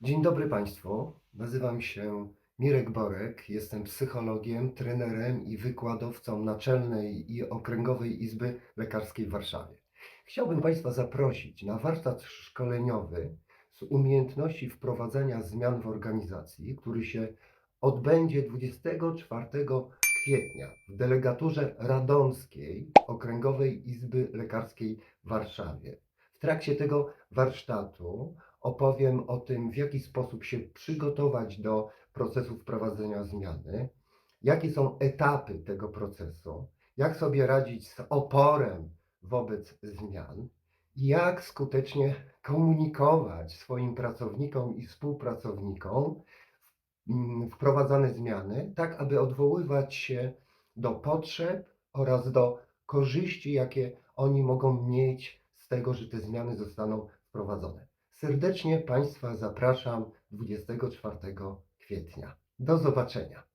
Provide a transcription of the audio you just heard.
Dzień dobry Państwu. Nazywam się Mirek Borek. Jestem psychologiem, trenerem i wykładowcą Naczelnej i Okręgowej Izby Lekarskiej w Warszawie. Chciałbym Państwa zaprosić na warsztat szkoleniowy z umiejętności wprowadzania zmian w organizacji, który się odbędzie 24 kwietnia w delegaturze radomskiej Okręgowej Izby Lekarskiej w Warszawie. W trakcie tego warsztatu opowiem o tym, w jaki sposób się przygotować do procesu wprowadzenia zmiany, jakie są etapy tego procesu, jak sobie radzić z oporem wobec zmian i jak skutecznie komunikować swoim pracownikom i współpracownikom mm, wprowadzane zmiany, tak aby odwoływać się do potrzeb oraz do korzyści, jakie oni mogą mieć z tego, że te zmiany zostaną wprowadzone. Serdecznie Państwa zapraszam 24 kwietnia. Do zobaczenia.